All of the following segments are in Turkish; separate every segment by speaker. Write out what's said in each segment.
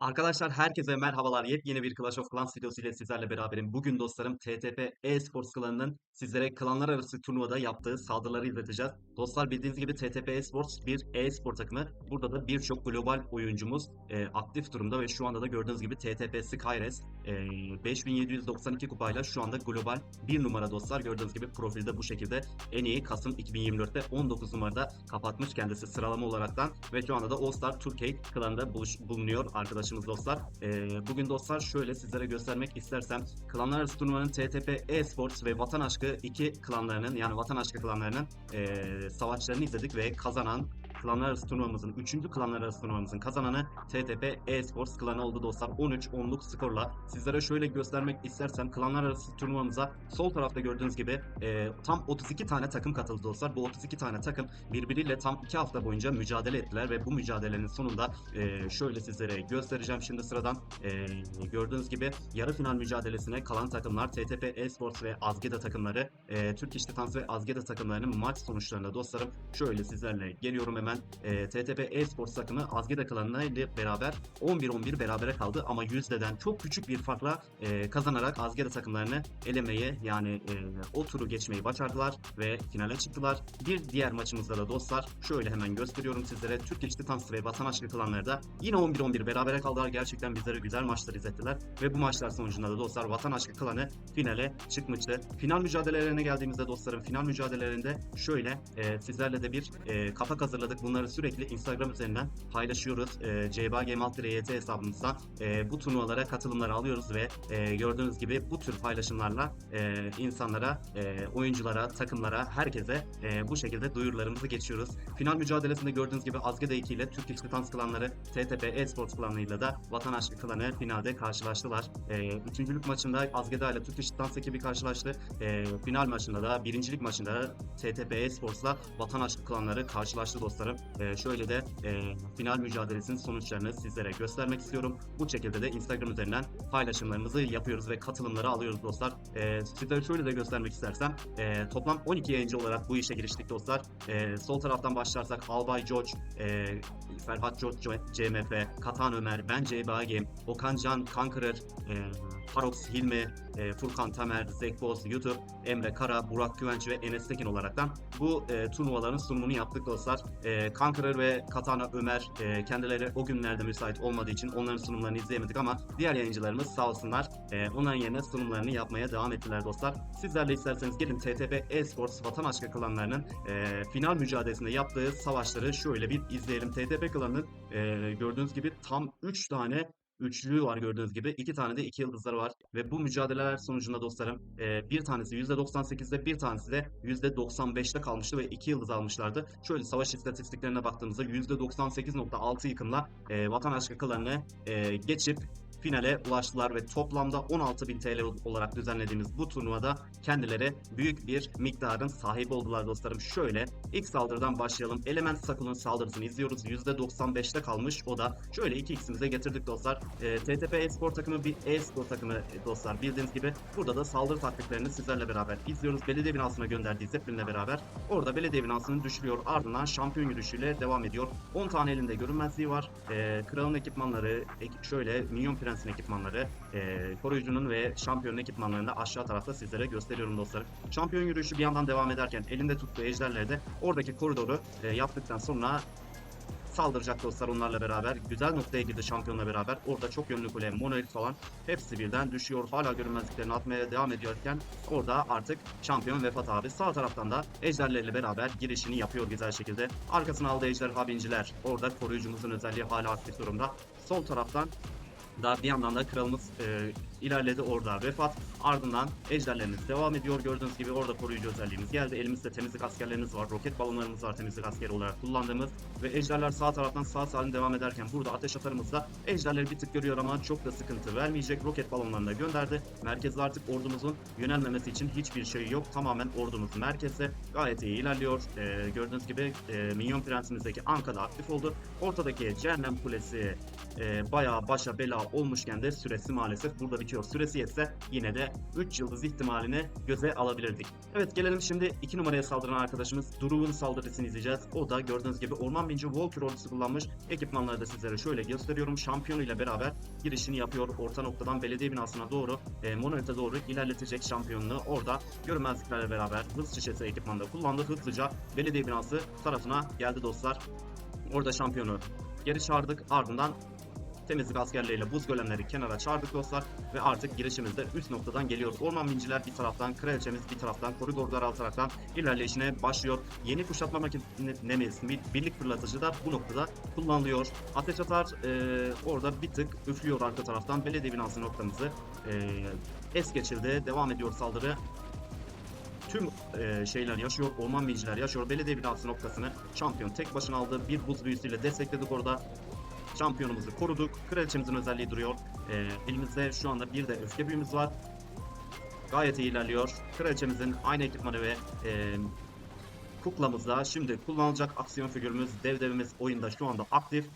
Speaker 1: Arkadaşlar herkese merhabalar. Yepyeni bir Clash of Clans videosu ile sizlerle beraberim. Bugün dostlarım TTP e-sports klanının sizlere klanlar arası turnuvada yaptığı saldırıları izleteceğiz. Dostlar bildiğiniz gibi TTP e-sports bir e-spor takımı. Burada da birçok global oyuncumuz e, aktif durumda ve şu anda da gördüğünüz gibi TTP Skyres e, 5792 kupayla şu anda global bir numara dostlar. Gördüğünüz gibi profilde bu şekilde en iyi Kasım 2024'te 19 numarada kapatmış kendisi sıralama olaraktan ve şu anda da All Star Türkiye klanında buluş, bulunuyor arkadaşımız dostlar. Ee, bugün dostlar şöyle sizlere göstermek istersem klanlar arası turnuvanın TTP e-sports ve Vatan Aşkı iki klanlarının yani Vatan Aşkı klanlarının ee, savaşlarını izledik ve kazanan klanlar arası turnuvamızın 3. klanlar arası turnuvamızın kazananı TTP e-sports klanı oldu dostlar. 13-10'luk skorla sizlere şöyle göstermek istersem klanlar arası turnuvamıza sol tarafta gördüğünüz gibi e, tam 32 tane takım katıldı dostlar. Bu 32 tane takım birbiriyle tam 2 hafta boyunca mücadele ettiler ve bu mücadelenin sonunda e, şöyle sizlere göstereceğim şimdi sıradan e, gördüğünüz gibi yarı final mücadelesine kalan takımlar TTP Esports ve Azgeda takımları e, Türk İş Defans ve Azgeda takımlarının maç sonuçlarına dostlarım şöyle sizlerle geliyorum hemen e, TTP Esports takımı Azgeda klanına ile beraber 11-11 berabere kaldı ama yüzdeden çok küçük bir farkla e, kazanarak Azgeda takımlarını elemeyi yani e, o turu geçmeyi başardılar ve finale çıktılar. Bir diğer maçımızda da dostlar şöyle hemen gösteriyorum sizlere Türk İş Defans ve Vatan Aşkı klanları da yine 11-11 berabere kaldılar. Gerçekten bizlere güzel maçlar izlettiler ve bu maçlar sonucunda da dostlar Vatan Aşkı klanı finale çıkmıştı. Final mücadelelerine geldiğimizde dostlarım final mücadelelerinde şöyle e, sizlerle de bir e, kapak hazırladık. Bunları sürekli Instagram üzerinden paylaşıyoruz. E, CBA Game Alt YT hesabımızdan e, bu turnuvalara katılımlar alıyoruz ve e, gördüğünüz gibi bu tür paylaşımlarla e, insanlara, e, oyunculara, takımlara, herkese e, bu şekilde duyurularımızı geçiyoruz. Final mücadelesinde gördüğünüz gibi Azgeda 2 ile Türk Defans klanları TTP Esports klanıyla da Vatan Aşkı klanı finalde karşılaştılar. E, üçüncülük maçında Azgeda ile Türk Defans ekibi karşılaştı. E, final maçında da birincilik maçında da TTP Esports'la Vatan Aşkı klanları karşılaştı dostlarım. E, şöyle de e, final mücadelesinin sonuçlarını sizlere göstermek istiyorum. Bu şekilde de Instagram üzerinden paylaşımlarımızı yapıyoruz ve katılımları alıyoruz dostlar. E, sizlere şöyle de göstermek istersem e, toplam 12 yayıncı olarak bu işe giriştik dostlar. Sol taraftan başlarsak Albay George, Ferhat George CMF, Katan Ömer, ben CBA Game, Okan Can Kankırır, e, Parox Hilmi, e, Furkan Tamer, Zekboz, YouTube, Emre Kara, Burak Güvenç ve Enes Tekin olaraktan bu e, turnuvaların sunumunu yaptık dostlar. E, Kankırır ve Katana Ömer e, kendileri o günlerde müsait olmadığı için onların sunumlarını izleyemedik ama diğer yayıncılarımız sağ olsunlar e, onların yerine sunumlarını yapmaya devam ettiler dostlar. Sizler de isterseniz gelin TTP Esports Vatan Aşkı klanlarının e, final mücadelesinde yaptığı savaşları şöyle bir izleyelim. TTP klanının e, gördüğünüz gibi tam 3 tane üçlü var gördüğünüz gibi. iki tane de iki yıldızları var. Ve bu mücadeleler sonucunda dostlarım e, bir tanesi %98'de bir tanesi de %95'te kalmıştı ve iki yıldız almışlardı. Şöyle savaş istatistiklerine baktığımızda %98.6 yıkımla e, vatan aşkı klanını e, geçip finale ulaştılar ve toplamda 16.000 TL olarak düzenlediğimiz bu turnuvada kendileri büyük bir miktarın sahibi oldular dostlarım. Şöyle ilk saldırıdan başlayalım. Element Sakul'un saldırısını izliyoruz. %95'te kalmış o da. Şöyle 2x'imize getirdik dostlar. E, TTP e-spor takımı bir e-spor takımı e, dostlar. Bildiğiniz gibi burada da saldırı taktiklerini sizlerle beraber izliyoruz. Belediye binasına gönderdiği Zeppelin'le beraber orada belediye binasını düşürüyor. Ardından şampiyon yürüyüşüyle devam ediyor. 10 tane elinde görünmezliği var. E, kralın ekipmanları, ek- şöyle Minyon Prens'in ekipmanları, e, koruyucunun ve şampiyonun ekipmanlarını aşağı tarafta sizlere gösteriyorum dostlarım. Şampiyon yürüyüşü bir yandan devam ederken elinde tuttuğu ejderleri de oradaki koridoru e, yaptıktan sonra saldıracak dostlar onlarla beraber. Güzel noktaya girdi şampiyonla beraber. Orada çok yönlü kule, monolit falan hepsi birden düşüyor. Hala görünmezliklerini atmaya devam ediyorken orada artık şampiyon Vefat abi sağ taraftan da ejderleriyle beraber girişini yapıyor güzel şekilde. Arkasına aldığı ejderha binciler. Orada koruyucumuzun özelliği hala aktif durumda. Sol taraftan da bir yandan da kralımız e, ilerledi orada vefat. Ardından ejderlerimiz devam ediyor. Gördüğünüz gibi orada koruyucu özelliğimiz geldi. Elimizde temizlik askerlerimiz var. Roket balonlarımız var temizlik askeri olarak kullandığımız. Ve ejderler sağ taraftan sağ salim devam ederken burada ateş atarımız da ejderleri bir tık görüyor ama çok da sıkıntı vermeyecek. Roket balonlarını da gönderdi. Merkezde artık ordumuzun yönelmemesi için hiçbir şey yok. Tamamen ordumuz merkezde. Gayet iyi ilerliyor. E, gördüğünüz gibi e, Minyon Prensimizdeki Anka da aktif oldu. Ortadaki Cehennem Kulesi e, bayağı başa bela olmuşken de süresi maalesef burada bitiyor süresi ise yine de 3 yıldız ihtimalini göze alabilirdik. Evet gelelim şimdi 2 numaraya saldıran arkadaşımız Duruv'un saldırısını izleyeceğiz. O da gördüğünüz gibi Orman Binci Walker ordusu kullanmış. Ekipmanları da sizlere şöyle gösteriyorum. Şampiyonu ile beraber girişini yapıyor. Orta noktadan belediye binasına doğru, e, monolite doğru ilerletecek şampiyonunu. Orada görünmezliklerle beraber hız şişesi ekipmanda kullandı. Hızlıca belediye binası tarafına geldi dostlar. Orada şampiyonu geri çağırdık. Ardından temizlik askerleriyle buz golemleri kenara çağırdık dostlar ve artık girişimizde üst noktadan geliyor. Orman binciler bir taraftan, kraliçemiz bir taraftan, koridor daraltaraktan ilerleyişine başlıyor. Yeni kuşatma makinemiz, bir- birlik fırlatıcı da bu noktada kullanılıyor. Ateş atar e, orada bir tık üflüyor arka taraftan. Belediye binası noktamızı e, es geçildi. Devam ediyor saldırı tüm e, şeyler yaşıyor, orman binciler yaşıyor. Belediye binası noktasını şampiyon tek başına aldı. Bir buz büyüsüyle destekledik orada. Şampiyonumuzu koruduk. Kraliçemizin özelliği duruyor. E, elimizde şu anda bir de öfke büyümüz var. Gayet iyi ilerliyor. Kraliçemizin aynı ekipmanı ve e, kuklamızda şimdi kullanılacak aksiyon figürümüz, dev devimiz oyunda şu anda aktif.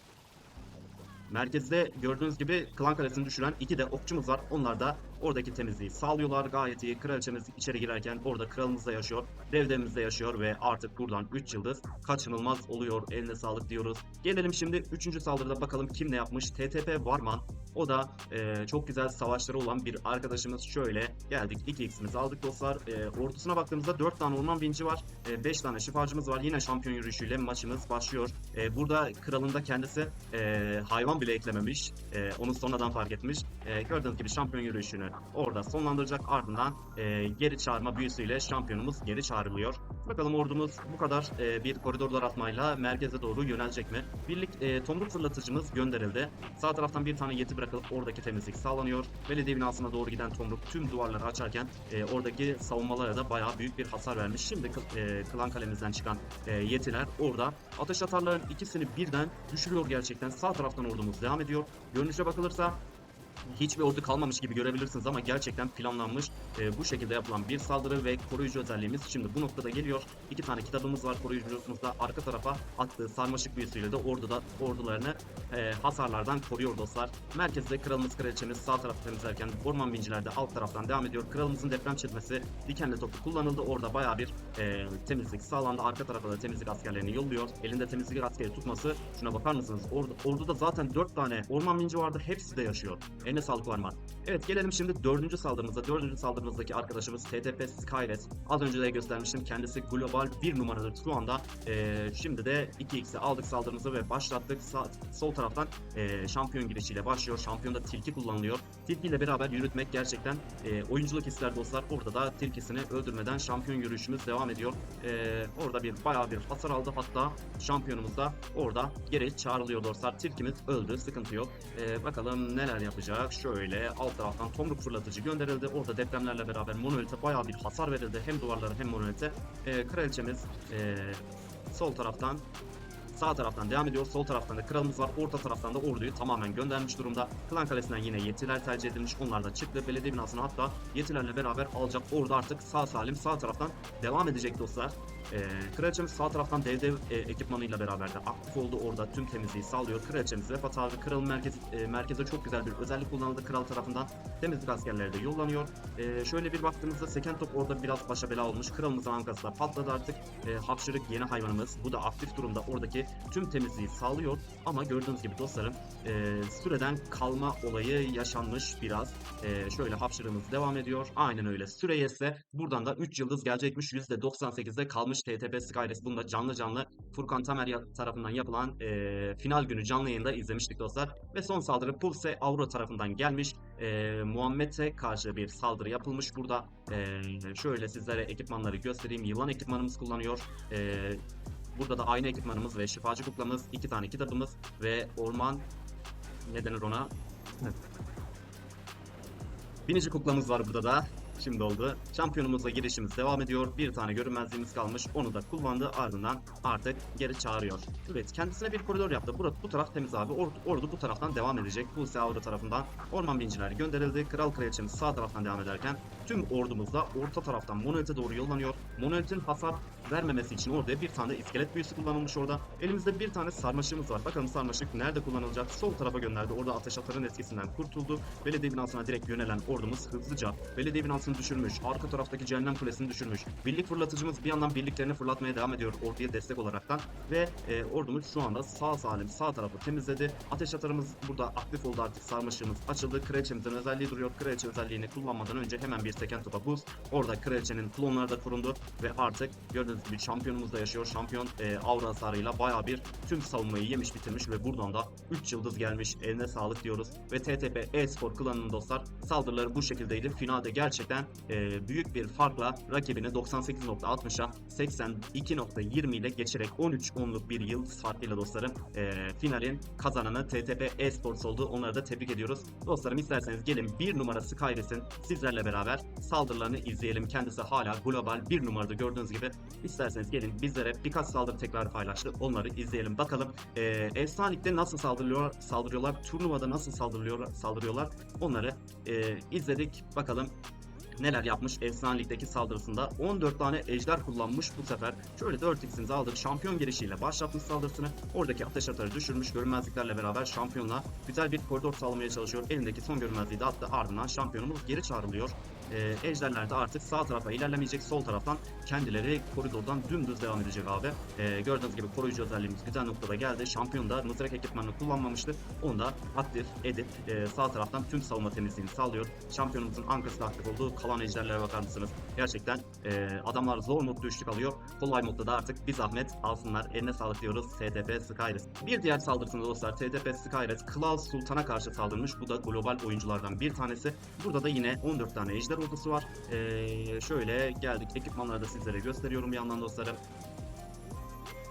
Speaker 1: Merkezde gördüğünüz gibi klan kalesini düşüren iki de okçumuz var. Onlar da oradaki temizliği sağlıyorlar. Gayet iyi. Kraliçemiz içeri girerken orada kralımız da yaşıyor. Dev devimiz de yaşıyor ve artık buradan 3 yıldız kaçınılmaz oluyor. Eline sağlık diyoruz. Gelelim şimdi 3. saldırıda bakalım kim ne yapmış. TTP Varman. O da e, çok güzel savaşları olan bir arkadaşımız. Şöyle geldik 2x'imizi aldık dostlar. E, ordusuna baktığımızda 4 tane orman vinci var. 5 tane şifacımız var. Yine şampiyon yürüyüşüyle maçımız başlıyor. E, burada kralın da kendisi e, hayvan bile eklememiş. E, onu sonradan fark etmiş. E, gördüğünüz gibi şampiyon yürüyüşünü orada sonlandıracak. Ardından e, geri çağırma büyüsüyle şampiyonumuz geri çağrılıyor. Bakalım ordumuz bu kadar e, bir koridorlar atmayla merkeze doğru yönelecek mi? Birlik e, tomruk fırlatıcımız gönderildi. Sağ taraftan bir tane yeti bırakılıp oradaki temizlik sağlanıyor. Belediye binasına doğru giden tomruk tüm duvarları açarken e, oradaki savunmalara da bayağı büyük bir hasar vermiş. Şimdi e, klan kalemizden çıkan e, yetiler orada ateş atarların ikisini birden düşürüyor gerçekten. Sağ taraftan ordumuz devam ediyor. Görünüşe bakılırsa hiçbir ordu kalmamış gibi görebilirsiniz ama gerçekten planlanmış e, bu şekilde yapılan bir saldırı ve koruyucu özelliğimiz şimdi bu noktada geliyor. İki tane kitabımız var koruyucumuzda arka tarafa attığı sarmaşık büyüsüyle de orduda ordularını e, hasarlardan koruyor dostlar. Merkezde kralımız kraliçemiz sağ tarafı temizlerken orman binciler de alt taraftan devam ediyor. Kralımızın deprem çizmesi dikenli topu kullanıldı. Orada baya bir e, temizlik sağlandı. Arka tarafa da temizlik askerlerini yolluyor. Elinde temizlik askeri tutması şuna bakar mısınız? Ordu, orduda zaten 4 tane orman binci vardı. Hepsi de yaşıyor. Eline sağlık Varman. Evet gelelim şimdi dördüncü saldırımıza. Dördüncü saldırımızdaki arkadaşımız TTP Skyres. Az önce de göstermiştim. Kendisi global bir numaradır şu anda. Ee, şimdi de 2x'i aldık saldırımızı ve başlattık. Sağ, sol taraftan e, şampiyon girişiyle başlıyor. Şampiyonda tilki kullanılıyor. Tilki ile beraber yürütmek gerçekten e, oyunculuk ister dostlar. Orada da tilkisini öldürmeden şampiyon yürüyüşümüz devam ediyor. E, orada bir bayağı bir hasar aldı. Hatta şampiyonumuz da orada geri çağrılıyor dostlar. Tilkimiz öldü. Sıkıntı yok. E, bakalım neler yapacak. Şöyle alt taraftan tomruk fırlatıcı gönderildi. Orada depremlerle beraber monolite bayağı bir hasar verildi. Hem duvarlara hem monolite. E, kraliçemiz e, sol taraftan Sağ taraftan devam ediyor. Sol taraftan da kralımız var. Orta taraftan da orduyu tamamen göndermiş durumda. Klan Kalesi'nden yine yetiler tercih edilmiş. Onlar da çıktı. Belediye binasına hatta yetilerle beraber alacak. Ordu artık sağ salim sağ taraftan devam edecek dostlar. Ee, kraliçemiz sağ taraftan dev dev e, ekipmanıyla beraber de aktif oldu. Orada tüm temizliği sağlıyor. Kraliçemiz vefat abi. Kralın merkez, e, merkeze çok güzel bir özellik kullanıldı. Kral tarafından temizlik askerleri de yollanıyor. Ee, şöyle bir baktığımızda seken top orada biraz başa bela olmuş. Kralımızın ankası da patladı artık. E, hapşırık yeni hayvanımız. Bu da aktif durumda. Oradaki tüm temizliği sağlıyor. Ama gördüğünüz gibi dostlarım e, süreden kalma olayı yaşanmış biraz. E, şöyle hapşırığımız devam ediyor. Aynen öyle. Süre yetse buradan da 3 yıldız gelecekmiş. %98'de kalmış TTP Skyres. Bunu da canlı canlı Furkan Tamer tarafından yapılan e, final günü canlı yayında izlemiştik dostlar. Ve son saldırı Pulse Avro tarafından gelmiş. E, Muhammed'e karşı bir saldırı yapılmış burada. E, şöyle sizlere ekipmanları göstereyim. Yılan ekipmanımız kullanıyor. E, Burada da aynı ekipmanımız ve şifacı kuklamız, iki tane kitabımız ve orman ne denir ona? Binici kuklamız var burada da. Şimdi oldu. Şampiyonumuzla girişimiz devam ediyor. Bir tane görünmezliğimiz kalmış. Onu da kullandı. Ardından artık geri çağırıyor. Evet kendisine bir koridor yaptı. Burası bu taraf temiz abi. Ordu, ordu bu taraftan devam edecek. Buse Avru tarafından orman binciler gönderildi. Kral kraliçemiz sağ taraftan devam ederken tüm ordumuzla orta taraftan Monolith'e doğru yollanıyor. Monolith'in hasar vermemesi için orada bir tane iskelet büyüsü kullanılmış orada. Elimizde bir tane sarmaşığımız var. Bakalım sarmaşık nerede kullanılacak? Sol tarafa gönderdi. Orada ateş atarın etkisinden kurtuldu. Belediye binasına direkt yönelen ordumuz hızlıca belediye binasını düşürmüş. Arka taraftaki cehennem kulesini düşürmüş. Birlik fırlatıcımız bir yandan birliklerini fırlatmaya devam ediyor orduya destek olaraktan. Ve e, ordumuz şu anda sağ salim sağ tarafı temizledi. Ateş atarımız burada aktif oldu artık sarmaşığımız açıldı. Kraliçemizin özelliği duruyor. Kraliçe özelliğini kullanmadan önce hemen bir seken topa boost. Orada kraliçenin klonları da kuruldu ve artık gördüğünüz gibi şampiyonumuz da yaşıyor. Şampiyon e, aura hasarıyla baya bir tüm savunmayı yemiş bitirmiş ve buradan da 3 yıldız gelmiş. Eline sağlık diyoruz. Ve TTP e-spor klanının dostlar saldırıları bu şekildeydi. Finalde gerçekten e, büyük bir farkla rakibini 98.60'a 82.20 ile geçerek 13-10'luk bir yıldız farkıyla dostlarım e, finalin kazananı TTP e-sports oldu. Onları da tebrik ediyoruz. Dostlarım isterseniz gelin bir numara Skyris'in sizlerle beraber saldırılarını izleyelim. Kendisi hala global bir numarada gördüğünüz gibi. İsterseniz gelin bizlere birkaç saldırı tekrar paylaştı. Onları izleyelim. Bakalım e, Efsanelik'te nasıl saldırıyor, saldırıyorlar, turnuvada nasıl saldırıyor, saldırıyorlar. Onları e, izledik. Bakalım neler yapmış Efsane Lig'deki saldırısında 14 tane ejder kullanmış bu sefer. Şöyle 4x'imizi aldık. Şampiyon girişiyle başlatmış saldırısını. Oradaki ateş atarı düşürmüş. Görünmezliklerle beraber şampiyonla güzel bir koridor sağlamaya çalışıyor. Elindeki son görünmezliği de attı. Ardından şampiyonumuz geri çağrılıyor. Ee, ejderler de artık sağ tarafa ilerlemeyecek. Sol taraftan kendileri koridordan dümdüz devam edecek abi. Ee, gördüğünüz gibi koruyucu özelliğimiz güzel noktada geldi. Şampiyon da mızrak ekipmanını kullanmamıştı. Onu da aktif edip e, sağ taraftan tüm savunma temizliğini sağlıyor. Şampiyonumuzun ankası aktif oldu. Kalan ejderlere bakar mısınız? Gerçekten e, adamlar zor modda üçlük alıyor. Kolay modda da artık bir zahmet alsınlar. Eline sağlık diyoruz TTP Skyres. Bir diğer saldırısında dostlar TTP Skyres Klaus Sultan'a karşı saldırmış. Bu da global oyunculardan bir tanesi. Burada da yine 14 tane ejder ordusu var. E, şöyle geldik. Ekipmanları da sizlere gösteriyorum bir yandan dostlarım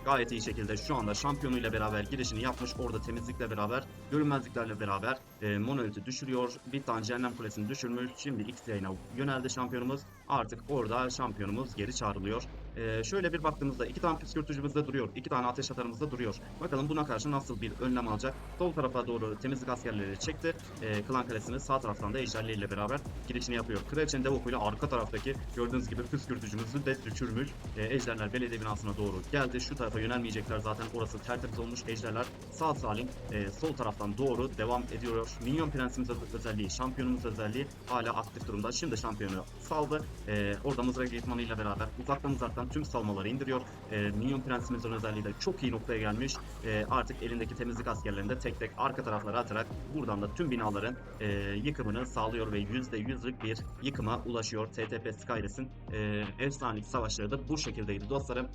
Speaker 1: gayet iyi şekilde şu anda şampiyonuyla beraber girişini yapmış. Orada temizlikle beraber, görünmezliklerle beraber e, monoliti düşürüyor. Bir tane cehennem kulesini düşürmüş. Şimdi X yayına yöneldi şampiyonumuz. Artık orada şampiyonumuz geri çağrılıyor. E, şöyle bir baktığımızda iki tane püskürtücümüz de duruyor. iki tane ateş atarımız da duruyor. Bakalım buna karşı nasıl bir önlem alacak. Sol tarafa doğru temizlik askerleri çekti. E, klan kalesini sağ taraftan da ejderleriyle beraber girişini yapıyor. Kraliçenin dev okuyla arka taraftaki gördüğünüz gibi püskürtücümüzü de düşürmüş. E, ejderler belediye binasına doğru geldi. Şu tarafa yönelmeyecekler zaten. Orası tertemiz olmuş. Ejderler sağ salim e, sol taraftan doğru devam ediyor. Minyon prensimiz öz- özelliği, şampiyonumuz özelliği hala aktif durumda. Şimdi şampiyonu saldı. E, orada mızrak eğitmanıyla beraber uzaktan uzaktan tüm savunmaları indiriyor. E, Minyon prensimizin özelliği de çok iyi noktaya gelmiş. E, artık elindeki temizlik askerlerini de tek tek arka taraflara atarak buradan da tüm binaların e, yıkımını sağlıyor ve %100'lük bir yıkıma ulaşıyor. TTP Skyres'in e, efsanelik savaşları da bu şekildeydi dostlarım.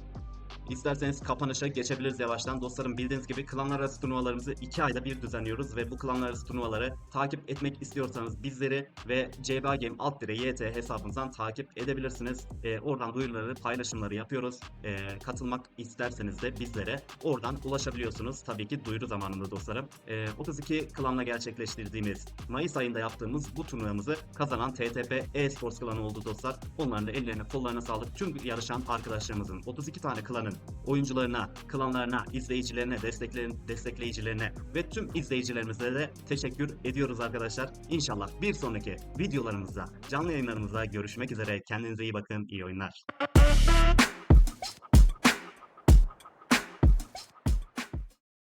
Speaker 1: İsterseniz kapanışa geçebiliriz yavaştan. Dostlarım bildiğiniz gibi klanlar arası turnuvalarımızı 2 ayda bir düzenliyoruz ve bu klanlar arası turnuvaları takip etmek istiyorsanız bizleri ve CBA Game alt dire YT hesabımızdan takip edebilirsiniz. Ee, oradan duyuruları, paylaşımları yapıyoruz. Ee, katılmak isterseniz de bizlere oradan ulaşabiliyorsunuz. Tabii ki duyuru zamanında dostlarım. Ee, 32 klanla gerçekleştirdiğimiz Mayıs ayında yaptığımız bu turnuvamızı kazanan TTP e-sports klanı oldu dostlar. Onların da ellerine kollarına sağlık. Tüm yarışan arkadaşlarımızın 32 tane klanın oyuncularına, klanlarına, izleyicilerine, destekleyicilerine ve tüm izleyicilerimize de teşekkür ediyoruz arkadaşlar. İnşallah bir sonraki videolarımızda, canlı yayınlarımızda görüşmek üzere. Kendinize iyi bakın, iyi oyunlar.